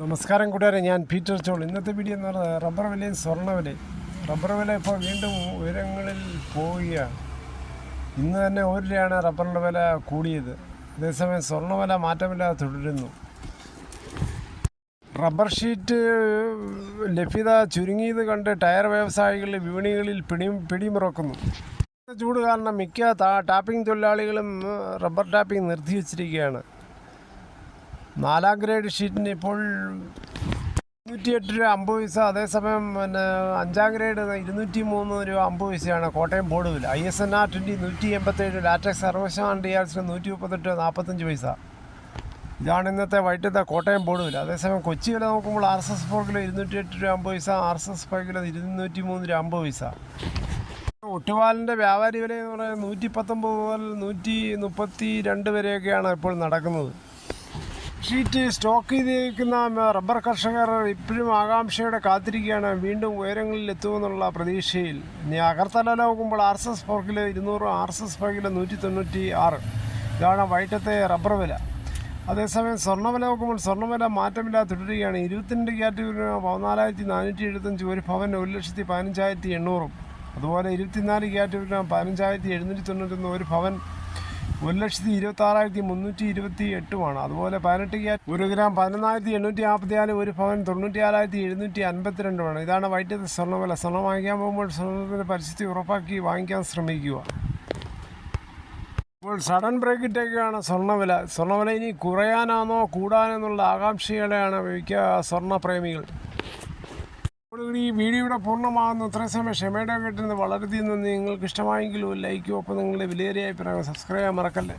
നമസ്കാരം കൂട്ടുകാരെ ഞാൻ പീറ്റർ ചോൾ. ഇന്നത്തെ വീഡിയോ എന്ന് പറയുന്നത് റബ്ബർ വിലയും സ്വർണ വിലയും. റബ്ബർ വില ഇപ്പോൾ വീണ്ടും ഉയരങ്ങളിൽ പോവുകയാണ് ഇന്ന് തന്നെ ഒരു രൂപയാണ് റബ്ബറിന്റെ വില കൂടിയത്. അതേസമയം സ്വർണ വില മാറ്റമില്ലാതെ തുടരുന്നു. റബ്ബർ ഷീറ്റ് ലഭ്യത ചുരുങ്ങിയത് കണ്ട് ടയർ വ്യവസായികൾ വിപണികളിൽ പിടി പിടിമുറക്കുന്നു. ചൂട് കാരണം മിക്ക ടാപ്പിംഗ് തൊഴിലാളികളും റബ്ബർ ടാപ്പിംഗ് നിർത്തിവച്ചിരിക്കുകയാണ്. നാലാം ഗ്രേഡ് ഷീറ്റിന് ഇപ്പോൾ ഇരുന്നൂറ്റിയെട്ട് രൂപ അമ്പത് പൈസ അതേസമയം പിന്നെ അഞ്ചാം ഗ്രേഡ് ഇരുന്നൂറ്റി മൂന്ന് രൂപ അമ്പത് പൈസയാണ് കോട്ടയം ബോർഡ് വില. I S N R twenty നൂറ്റി എൺപത്തേഴ് ലാറ്റക്സ് സർവശാൻ ഡി ആർ നൂറ്റി മുപ്പത്തെട്ട് നാൽപ്പത്തഞ്ച് പൈസ. ഇതാണ് ഇന്നത്തെ വൈകിട്ടത്തെ കോട്ടയം ബോർഡ് വില. അതേസമയം കൊച്ചി വില നോക്കുമ്പോൾ R S S four kilo ഇരുന്നൂറ്റി എട്ട് രൂപ അമ്പത് പൈസ R S S five kilo ഇരുന്നൂറ്റി മൂന്ന് രൂപ അമ്പത് പൈസ. ഒട്ടുപാലിന്റെ വ്യാപാരി വില എന്ന് പറയുന്നത് നൂറ്റി പത്തൊമ്പത് മുതൽ നൂറ്റി മുപ്പത്തി രണ്ട് വരെയൊക്കെയാണ് ഇപ്പോൾ നടക്കുന്നത്. ഷീറ്റ് സ്റ്റോക്ക് ചെയ്തിരിക്കുന്ന റബ്ബർ കർഷകർ ഇപ്പോഴും ആകാംക്ഷയോടെ കാത്തിരിക്കുകയാണ്. വീണ്ടും ഉയരങ്ങളിൽ എത്തുമെന്നുള്ള പ്രതീക്ഷയിൽ. ഇനി അകർത്തല നോക്കുമ്പോൾ R S S four kilo ഇരുന്നൂറ് ആർ എസ് എസ് കിലോ നൂറ്റി തൊണ്ണൂറ്റി ആറ് ഇതാണ് വൈകിട്ടത്തെ റബ്ബർ വില. അതേസമയം സ്വർണവില നോക്കുമ്പോൾ സ്വർണവില മാറ്റമില്ലാതെ തുടരുകയാണ്. ഇരുപത്തിരണ്ട് കാറ്റഗറി പതിനാലായിരത്തി നാനൂറ്റി എഴുപത്തഞ്ച് ഒരു പവൻ ഒരു ലക്ഷത്തി പതിനഞ്ചായിരത്തി എണ്ണൂറും അതുപോലെ ഇരുപത്തിനാല് കാറ്റഗറി പതിനഞ്ചായിരത്തി എഴുന്നൂറ്റി തൊണ്ണൂറ്റൊന്ന് ഒരു പവൻ ഒരു ലക്ഷത്തി ഇരുപത്തി ആറായിരത്തി മുന്നൂറ്റി ഇരുപത്തി എട്ടുമാണ് അതുപോലെ പതിനെട്ട് ക്യാ ഒരു ഗ്രാം പതിനൊന്നായിരത്തി എണ്ണൂറ്റി നാൽപ്പത്തി നാല് ഒരു ഭവൻ തൊണ്ണൂറ്റി ആറായിരത്തി എഴുന്നൂറ്റി അൻപത്തിരണ്ടുമാണ്. ഇതാണ് വൈകിട്ടത്തെ സ്വർണവില. സ്വർണം വാങ്ങിക്കാൻ പോകുമ്പോൾ സ്വർണത്തിന്റെ പരിസ്ഥിതി ഉറപ്പാക്കി വാങ്ങിക്കാൻ ശ്രമിക്കുക. ഇപ്പോൾ സഡൻ ബ്രേക്ക് ഇട്ടേക്കാണ് സ്വർണവില. സ്വർണവില ഇനി കുറയാനാണോ കൂടാനെന്നുള്ള ആകാംക്ഷയോടെയാണ് മിക്ക സ്വർണപ്രേമികൾ ഈ വീഡിയോയുടെ പൂർണമാകുന്ന ഇത്രയും സമയം ക്ഷമയുടെ കേട്ടിരുന്ന് നന്ദി. നിങ്ങൾക്ക് ഇഷ്ടമായെങ്കിലും ലൈക്കും ഒപ്പം നിങ്ങളുടെ വിലയേറിയ അഭിപ്രായം സബ്സ്ക്രൈബ് ചെയ്യാൻ മറക്കല്ലേ?